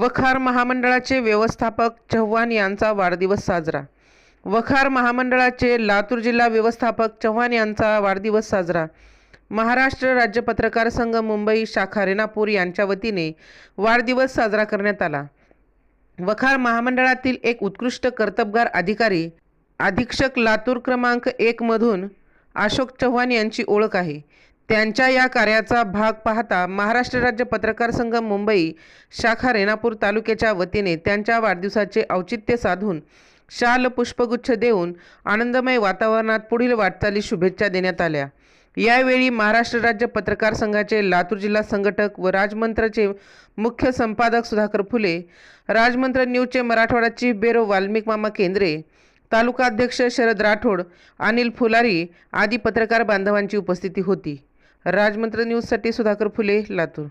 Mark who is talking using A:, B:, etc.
A: वखार महामंडळाचे व्यवस्थापक चव्हाण यांचा वाढदिवस साजरा. वखार महामंडळाचे लातूर जिल्हा व्यवस्थापक चव्हाण यांचा वाढदिवस साजरा. महाराष्ट्र राज्य पत्रकार संघ मुंबई शाखा रेणापूर यांच्या वतीने वाढदिवस साजरा करण्यात आला. वखार महामंडळातील एक उत्कृष्ट कर्तबगार अधिकारी अधीक्षक लातूर क्रमांक एकमधून अशोक चव्हाण यांची ओळख आहे. त्यांच्या या कार्याचा भाग पाहता महाराष्ट्र राज्य पत्रकार संघ मुंबई शाखा रेणापूर तालुक्याच्या वतीने त्यांच्या वाढदिवसाचे औचित्य साधून शाल पुष्पगुच्छ देऊन आनंदमय वातावरणात पुढील वाटचाली शुभेच्छा देण्यात आल्या. यावेळी महाराष्ट्र राज्य पत्रकार संघाचे लातूर जिल्हा संघटक व राजमंत्रचे मुख्य संपादक सुधाकर फुले राजमंत्र न्यूजचे मराठवाडा चीफ बेरो वाल्मिक मामा केंद्रे तालुका अध्यक्ष शरद राठोड अनिल फुलारी आदी पत्रकार बांधवांची उपस्थिती होती. राजमंत्र न्यूजसाठी सुधाकर फुले लातूर